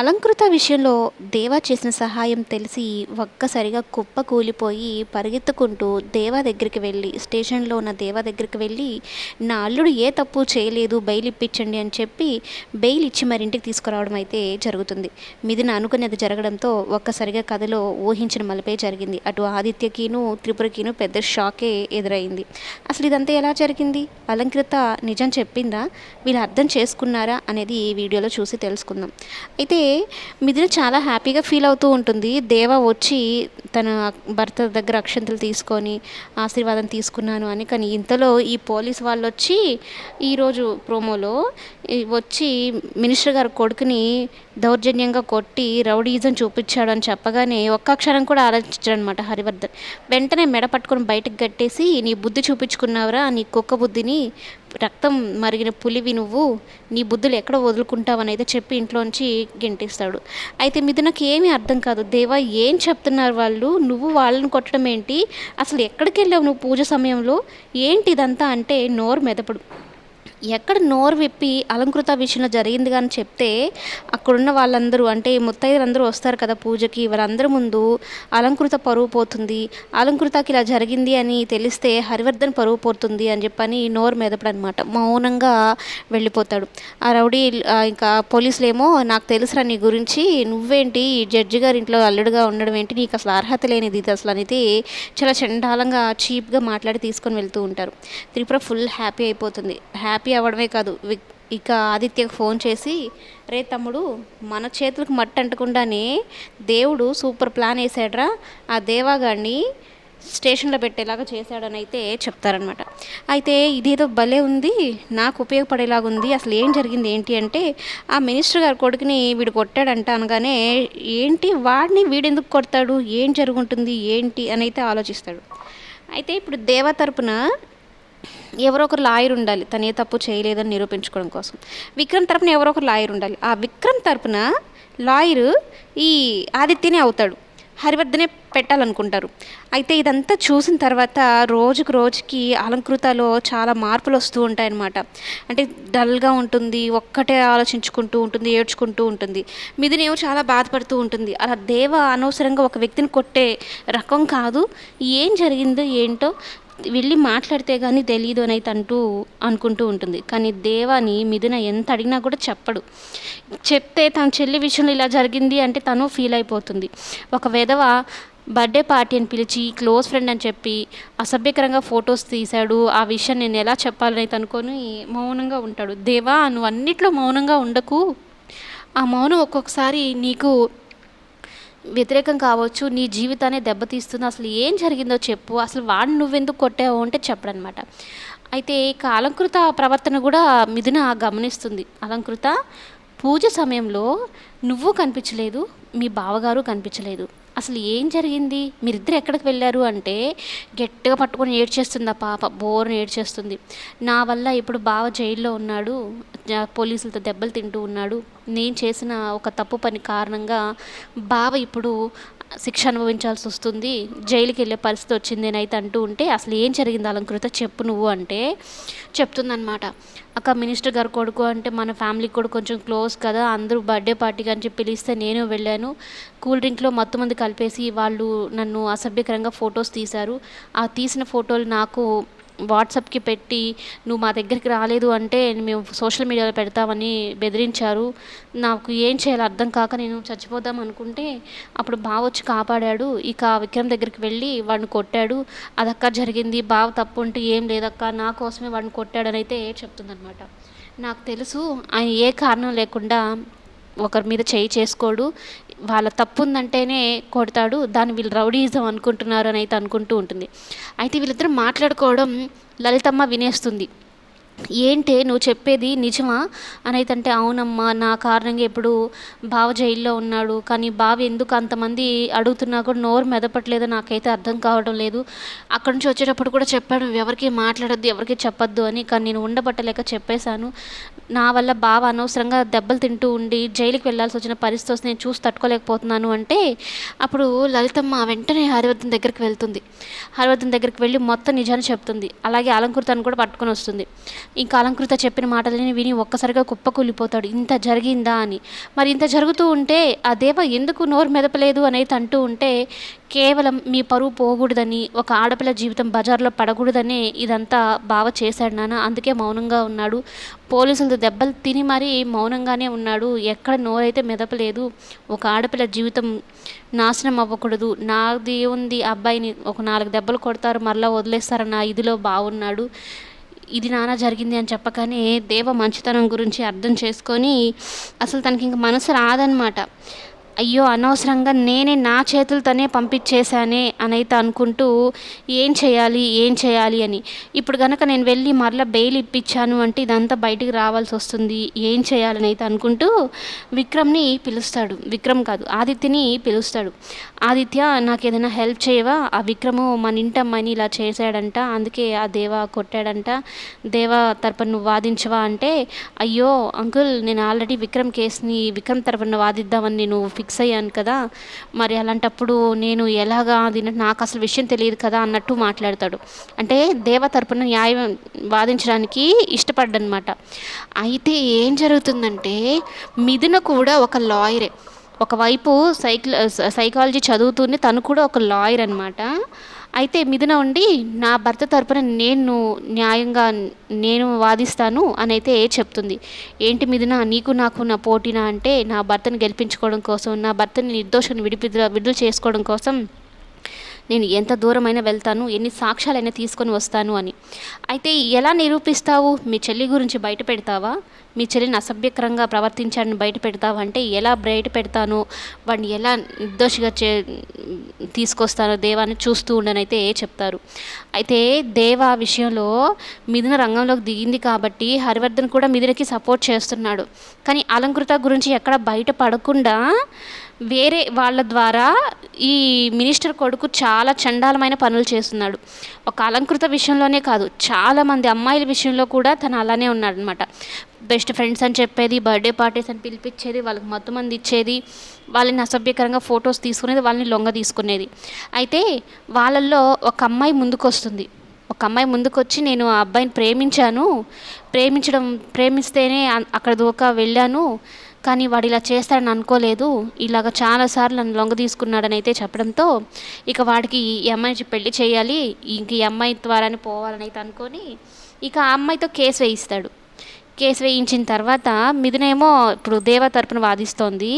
అలంకృత విషయంలో దేవా చేసిన సహాయం తెలిసి ఒక్కసారిగా కుప్ప కూలిపోయి పరిగెత్తుకుంటూ దేవా దగ్గరికి వెళ్ళి స్టేషన్లో ఉన్న దేవా దగ్గరికి వెళ్ళి నా అల్లుడు ఏ తప్పు చేయలేదు బెయిల్ ఇప్పించండి అని చెప్పి బెయిల్ ఇచ్చి మరి ఇంటికి తీసుకురావడం అయితే జరుగుతుంది. మిథున అనుకునేది జరగడంతో ఒక్కసారిగా కథలో ఊహించిన మలుపే జరిగింది. అటు ఆదిత్యకిను త్రిపురకిను పెద్ద షాకే ఎదురైంది. అసలు ఇదంతా ఎలా జరిగింది? అలంకృత నిజం చెప్పిందా? వీళ్ళు అర్థం చేసుకున్నారా? అనేది ఈ వీడియోలో చూసి తెలుసుకుందాం. అయితే మిథున చాలా హ్యాపీగా ఫీల్ అవుతూ ఉంటుంది. దేవ వచ్చి తన భర్త దగ్గర అక్షంతలు తీసుకొని ఆశీర్వాదం తీసుకున్నాను అని. కానీ ఇంతలో ఈ పోలీస్ వాళ్ళు వచ్చి ఈరోజు ప్రోమోలో వచ్చి మినిస్టర్ గారి కొడుకుని దౌర్జన్యంగా కొట్టి రౌడీజం చూపించాడు అని చెప్పగానే ఒక్క క్షణం కూడా ఆలోచించాడు అనమాట హరివర్ధన్. వెంటనే మెడ పట్టుకొని బయటకు కట్టేసి నీ బుద్ధి చూపించుకున్నావురా నీ కుక్క బుద్ధిని రక్తం మరిగిన పులివి నువ్వు నీ బుద్ధులు ఎక్కడ వదులుకుంటావని అయితే చెప్పి ఇంట్లోంచి గెంటిస్తాడు. అయితే మిథునకి ఏమీ అర్థం కాదు. దేవా ఏం చెప్తున్నారు వాళ్ళు? నువ్వు వాళ్ళని కొట్టడం ఏంటి అసలు ఎక్కడికి వెళ్ళావు నువ్వు పూజ సమయంలో? ఏంటి ఇదంతా అంటే నోరు మెదపడు. ఎక్కడ నోరు విప్పి అలంకృత విషయంలో జరిగింది కానీ చెప్తే అక్కడున్న వాళ్ళందరూ అంటే ముత్తైదులందరూ వస్తారు కదా పూజకి వారందరి ముందు అలంకృత పరువు పోతుంది. అలంకృతకి ఇలా జరిగింది అని తెలిస్తే హరివర్ధన్ పరువు పోతుంది అని చెప్పని నోరు మెదపడు అనమాట మౌనంగా వెళ్ళిపోతాడు. ఆ రౌడీ ఇంకా పోలీసులేమో నాకు తెలుసురా నీ గురించి నువ్వేంటి? ఈ జడ్జి గారి ఇంట్లో అల్లుడుగా ఉండడం ఏంటి? నీకు అసలు అర్హత లేనిది ఇది అసలు అనేది చాలా చండాలంగా చీప్గా మాట్లాడి తీసుకొని వెళ్తూ ఉంటారు. త్రిపుర ఫుల్ హ్యాపీ అయిపోతుంది. హ్యాపీ అవ్వడమే కాదు. ఇక ఆదిత్యకు ఫోన్ చేసి రే తమ్ముడు మన చేతులకు మట్టి అంటకుండానే దేవుడు సూపర్ ప్లాన్ వేసాడ్రా. ఆ దేవాగాడిని స్టేషన్లో పెట్టేలాగా చేశాడని అయితే చెప్తారనమాట. అయితే ఇదేదో భలే ఉంది నాకు ఉపయోగపడేలాగా ఉంది అసలు ఏం జరిగింది ఏంటి అంటే ఆ మినిస్టర్ గారి కొడుకుని వీడు కొట్టాడంట అనగానే ఏంటి వాడిని వీడెందుకు కొడతాడు? ఏం జరుగుంటుంది? ఏంటి? అని అయితే ఆలోచిస్తాడు. అయితే ఇప్పుడు దేవ తరపున ఎవరో ఒకరు లాయర్ ఉండాలి. తను ఏ తప్పు చేయలేదని నిరూపించుకోవడం కోసం. విక్రమ్ తరపున ఎవరో ఒకరు లాయర్ ఉండాలి. ఆ విక్రమ్ తరపున లాయరు ఈ ఆదిత్యనే అవుతాడు. హరివర్ధనే పెట్టాలనుకుంటారు. అయితే ఇదంతా చూసిన తర్వాత రోజుకు రోజుకి అలంకృతలో చాలా మార్పులు వస్తూ ఉంటాయన్నమాట. అంటే డల్గా ఉంటుంది ఒక్కటే ఆలోచించుకుంటూ ఉంటుంది ఏడ్చుకుంటూ ఉంటుంది. మిథునేమో చాలా బాధపడుతూ ఉంటుంది. అలా దేవ అనవసరంగా ఒక వ్యక్తిని కొట్టే రకం కాదు. ఏం జరిగిందో ఏంటో వెళ్ళి మాట్లాడితే కానీ తెలియదు అని అయితే అంటూ అనుకుంటూ ఉంటుంది. కానీ దేవాని మిథున ఎంత అడిగినా కూడా చెప్పడు. చెప్తే తన చెల్లి విషయంలో ఇలా జరిగింది అంటే తను ఫీల్ అయిపోతుంది. ఒక విధవ బర్త్డే పార్టీ అని పిలిచి క్లోజ్ ఫ్రెండ్ అని చెప్పి అసభ్యకరంగా ఫొటోస్ తీశాడు. ఆ విషయం నేను ఎలా చెప్పాలని అయితే అనుకొని మౌనంగా ఉంటాడు. దేవా నువ్వు అన్నిట్లో మౌనంగా ఉండకు. ఆ మౌనం ఒక్కొక్కసారి నీకు వ్యతిరేకం కావచ్చు నీ జీవితాన్ని దెబ్బతీస్తుంది అసలు ఏం జరిగిందో చెప్పు అసలు వాడిని నువ్వెందుకు కొట్టావు అంటే చెప్పడనమాట అయితే ఇక అలంకృత ప్రవర్తన కూడా మిథున గమనిస్తుంది. అలంకృత పూజ సమయంలో నువ్వు కనిపించలేదు మీ బావగారు కనిపించలేదు. అసలు ఏం జరిగింది? మీరిద్దరు ఎక్కడికి వెళ్ళారు అంటే గట్టిగా పట్టుకొని ఏడ్చేస్తుంది ఆ పాప బోర్ని ఏడ్చేస్తుంది. నా వల్ల ఇప్పుడు బావ జైల్లో ఉన్నాడు పోలీసులతో దెబ్బలు తింటూ ఉన్నాడు. నేను చేసిన ఒక తప్పు పని కారణంగా బావ ఇప్పుడు శిక్ష అనుభవించాల్సి వస్తుంది. జైలుకి వెళ్ళే పరిస్థితి వచ్చింది నేనైతే అయితే అంటూ ఉంటే అసలు ఏం జరిగింది అలంకృత చెప్పు నువ్వు అంటే చెప్తుందనమాట అక్క మినిస్టర్ గారు కొడుకు అంటే మన ఫ్యామిలీకి కూడా కొంచెం క్లోజ్ కదా అందరూ బర్త్డే పార్టీకి అని చెప్పి పిలిస్తే నేను వెళ్ళాను. కూల్ డ్రింక్లో మొత్తం మంది కలిపేసి వాళ్ళు నన్ను అసభ్యకరంగా ఫొటోస్ తీశారు. ఆ తీసిన ఫోటోలు నాకు వాట్సాప్కి పెట్టి నువ్వు మా దగ్గరికి రాలేదు అంటే మేము సోషల్ మీడియాలో పెడతామని బెదిరించారు. నాకు ఏం చేయాలో అర్థం కాక నేను చచ్చిపోదాం అనుకుంటే అప్పుడు బావ వచ్చి కాపాడాడు. ఇక విక్రమ్ దగ్గరికి వెళ్ళి వాడిని కొట్టాడు. అదక్క జరిగింది. బావ తప్పు ఉంటే ఏం లేదక్క. నా కోసమే వాడిని కొట్టాడని అయితే చెప్తుందనమాట నాకు తెలుసు ఆయన ఏ కారణం లేకుండా ఒకరి మీద చేయి చేసుకోడు. వాళ్ళ తప్పు ఉందంటేనే కొడతాడు దాన్ని వీళ్ళు రౌడీజం అనుకుంటున్నారు అని అయితే అనుకుంటూ ఉంటుంది. అయితే వీళ్ళిద్దరూ మాట్లాడుకోవడం లలితమ్మ వినేస్తుంది. ఏంటే నువ్వు చెప్పేది నిజమా? అని అయితే అంటే అవునమ్మా నా కారణంగా ఇప్పుడు బావ జైల్లో ఉన్నాడు. కానీ బావ ఎందుకు అంతమంది అడుగుతున్నా కూడా నోరు మెదపట్లేదో. నాకైతే అర్థం కావడం లేదు. అక్కడి నుంచి వచ్చేటప్పుడు కూడా చెప్పాడు ఎవరికి మాట్లాడొద్దు ఎవరికి చెప్పొద్దు అని. కానీ నేను ఉండబట్టలేక చెప్పేశాను. నా వల్ల బావ అనవసరంగా దెబ్బలు తింటూ ఉండి జైలుకి వెళ్ళాల్సి వచ్చిన పరిస్థితి వస్తే నేను చూసి తట్టుకోలేకపోతున్నాను అంటే అప్పుడు లలితమ్మ వెంటనే హరివర్ధన్ దగ్గరికి వెళ్తుంది. హరివర్ధన్ దగ్గరికి వెళ్ళి మొత్తం నిజాన్ని చెప్తుంది. అలాగే అలంకృతాన్ని కూడా పట్టుకొని వస్తుంది. ఇంకా అలంకృత చెప్పిన మాటలని విని ఒక్కసారిగా కుప్పకూలిపోతాడు. ఇంత జరిగిందా అని. మరి ఇంత జరుగుతూ ఉంటే ఆ దేవ ఎందుకు నోరు మెదపలేదు అనేది అంటూ ఉంటే కేవలం మీ పరువు పోకూడదని ఒక ఆడపిల్ల జీవితం బజార్లో పడకూడదనే ఇదంతా బావ చేశాడు నాన్న. అందుకే మౌనంగా ఉన్నాడు. పోలీసులతో దెబ్బలు తిని మరీ మౌనంగానే ఉన్నాడు. ఎక్కడ నోరైతే మెదపలేదు. ఒక ఆడపిల్ల జీవితం నాశనం అవ్వకూడదు. నాది ఉంది అబ్బాయిని ఒక నాలుగు దెబ్బలు కొడతారు మరలా వదిలేస్తారన్న ఇదిలో బాగున్నాడు ఇది నానా జరిగింది అని చెప్పగానే దేవ మంచితనం గురించి అర్థం చేసుకొని అసలు తనకి ఇంక మనసు రాదనమాట అయ్యో అనవసరంగా నేనే నా చేతులతోనే పంపించేశానే అని అయితే అనుకుంటూ ఏం చేయాలి ఏం చేయాలి అని. ఇప్పుడు కనుక నేను వెళ్ళి మరలా బెయిల్ ఇప్పించాను అంటే ఇదంతా బయటికి రావాల్సి వస్తుంది ఏం చేయాలని అయితే అనుకుంటూ విక్రమ్ని పిలుస్తాడు. విక్రమ్ కాదు ఆదిత్యని పిలుస్తాడు. ఆదిత్య నాకు ఏదైనా హెల్ప్ చేయవా? ఆ విక్రము మన ఇంటమ్మని ఇలా చేశాడంట అందుకే ఆ దేవ కొట్టాడంట. దేవ తరపున నువ్వు వాదించవా? అంటే అయ్యో అంకుల్ నేను ఆల్రెడీ విక్రమ్ కేసుని విక్రమ్ తరపున వాదిద్దామని నేను ఫిక్స్ అయ్యాను కదా. మరి అలాంటప్పుడు నేను ఎలాగా దీని నాకు అసలు విషయం తెలియదు కదా అన్నట్టు మాట్లాడతాడు. అంటే దేవ తరపున న్యాయం వాదించడానికి ఇష్టపడ్డనమాట. అయితే ఏం జరుగుతుందంటే మిథున కూడా ఒక లాయరే. ఒకవైపు సైక్ సైకాలజీ చదువుతూనే తను కూడా ఒక లాయర్ అనమాట అయితే మిథున ఉండి నా భర్త తరపున నేను న్యాయంగా నేను వాదిస్తాను అని అయితే చెప్తుంది. ఏంటి మిథున నీకు నాకు నా పోటీనా అంటే నా భర్తను గెలిపించుకోవడం కోసం నా భర్తని నిర్దోషాన్ని విడిపిద్ర విడుదల చేసుకోవడం కోసం నేను ఎంత దూరమైనా వెళ్తాను ఎన్ని సాక్ష్యాలైనా తీసుకొని వస్తాను అని. అయితే ఎలా నిరూపిస్తావు? మీ చెల్లి గురించి బయట పెడతావా? మీ చెల్లిని అసభ్యకరంగా ప్రవర్తించాడని బయట పెడతావా? అంటే ఎలా బయట పెడతాను? వాడిని ఎలా నిర్దోషిగా చే తీసుకొస్తానో దేవాన్ని చూస్తూ ఉండనైతే చెప్తారు. అయితే దేవ విషయంలో మిథున రంగంలోకి దిగింది కాబట్టి హరివర్ధన్ కూడా మిథునకి సపోర్ట్ చేస్తున్నాడు. కానీ అలంకృత గురించి ఎక్కడ బయట పడకుండా వేరే వాళ్ళ ద్వారా ఈ మినిస్టర్ కొడుకు చాలా చండాలమైన పనులు చేస్తున్నాడు. ఒక అలంకృత విషయంలోనే కాదు చాలామంది అమ్మాయిల విషయంలో కూడా తను అలానే ఉన్నాడు అనమాట బెస్ట్ ఫ్రెండ్స్ అని చెప్పేది బర్త్డే పార్టీస్ అని పిలిపించేది వాళ్ళకి మత్తు మంది ఇచ్చేది వాళ్ళని అసభ్యకరంగా ఫొటోస్ తీసుకునేది వాళ్ళని లొంగ తీసుకునేది. అయితే వాళ్ళల్లో ఒక అమ్మాయి ముందుకు వస్తుంది ఒక అమ్మాయి ముందుకు వచ్చి నేను ఆ అబ్బాయిని ప్రేమించాను. ప్రేమించడం ప్రేమిస్తేనే అక్కడ దూకా వెళ్ళాను. కానీ వాడు ఇలా చేస్తాడని అనుకోలేదు. ఇలాగ చాలాసార్లు నన్ను లొంగ తీసుకున్నాడని అయితే చెప్పడంతో ఇక వాడికి ఈ అమ్మాయి పెళ్ళి చేయాలి. ఇంక ఈ అమ్మాయి ద్వారానే పోవాలని అయితే అనుకొని ఇక ఆ అమ్మాయితో కేసు వేయిస్తాడు. కేసు వేయించిన తర్వాత మిథునేమో ఇప్పుడు దేవ తరపున వాదిస్తోంది.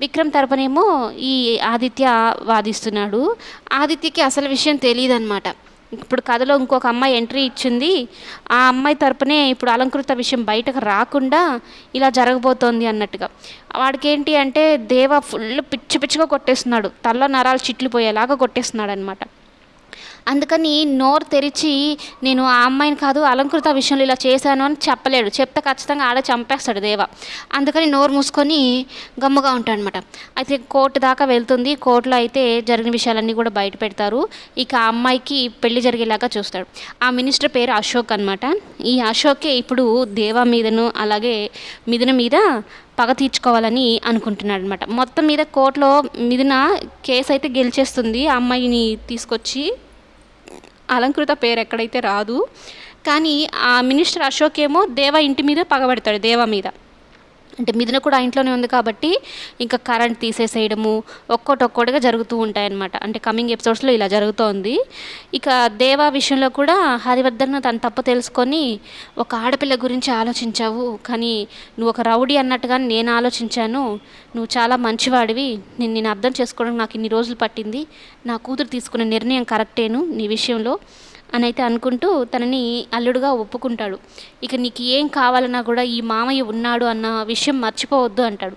విక్రమ్ తరపునేమో ఈ ఆదిత్య వాదిస్తున్నాడు. ఆదిత్యకి అసలు విషయం తెలియదు అనమాట ఇప్పుడు కథలో ఇంకొక అమ్మాయి ఎంట్రీ ఇచ్చింది. ఆ అమ్మాయి తరపునే ఇప్పుడు అలంకృత విషయం బయటకు రాకుండా ఇలా జరగబోతోంది అన్నట్టుగా. వాడికి ఏంటి అంటే దేవ ఫుల్ పిచ్చి పిచ్చిగా కొట్టేస్తున్నాడు. తల్ల నరాలు చిట్లిపోయేలాగా కొట్టేస్తున్నాడు అనమాట అందుకని నోరు తెరిచి నేను ఆ అమ్మాయిని కాదు అలంకృత విషయంలో ఇలా చేశాను అని చెప్పలేడు. చెప్తే ఖచ్చితంగా ఆడ చంపేస్తాడు దేవ. అందుకని నోరు మూసుకొని గమ్ముగా ఉంటాడు అనమాట అయితే కోర్టు దాకా వెళ్తుంది. కోర్టులో అయితే జరిగిన విషయాలన్నీ కూడా బయట పెడతారు. ఇక ఆ అమ్మాయికి పెళ్ళి జరిగేలాగా చూస్తాడు. ఆ మినిస్టర్ పేరు అశోక్ అనమాట ఈ అశోకే ఇప్పుడు దేవా మీదను అలాగే మిథున మీద పగ తీర్చుకోవాలని అనుకుంటున్నాడు అనమాట మొత్తం మీద కోర్టులో మిథున కేసు అయితే గెలిచేస్తుంది. ఆ అమ్మాయిని తీసుకొచ్చి అలంకృత పేరు ఎక్కడైతే రాదు కానీ ఆ మినిస్టర్ అశోక్ ఏమో దేవ ఇంటి మీద పగబడతాడు దేవ మీద. అంటే మిథున కూడా ఆ ఇంట్లోనే ఉంది కాబట్టి ఇంకా కరెంట్ తీసేసేయడము ఒక్కోటి ఒక్కోటిగా జరుగుతూ ఉంటాయన్నమాట. అంటే కమింగ్ ఎపిసోడ్స్లో ఇలా జరుగుతోంది. ఇక దేవా విషయంలో కూడా హరివర్ధన్ తన తప్పు తెలుసుకొని ఒక ఆడపిల్ల గురించి ఆలోచించావు కానీ నువ్వు ఒక రౌడీ అన్నట్టుగా నేను ఆలోచించాను. నువ్వు చాలా మంచివాడివి. నేను నేను అర్థం చేసుకోవడానికి నాకు ఇన్ని రోజులు పట్టింది. నా కూతురు తీసుకున్న నిర్ణయం కరెక్టేను నీ విషయంలో. అని అయితే అనుకుంటూ తనని అల్లుడుగా ఒప్పుకుంటాడు. ఇక నీకు ఏం కావాలన్నా కూడా ఈ మామయ్య ఉన్నాడు అన్న విషయం మర్చిపోవద్దు అంటాడు.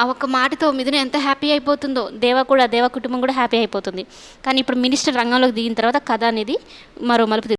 ఆ ఒక్క మాటతో మిథున ఎంత హ్యాపీ అయిపోతుందో దేవ కూడా దేవ కుటుంబం కూడా హ్యాపీ అయిపోతుంది. కానీ ఇప్పుడు మినిస్టర్ రంగంలోకి దిగిన తర్వాత కథ అనేది మరో మలుపు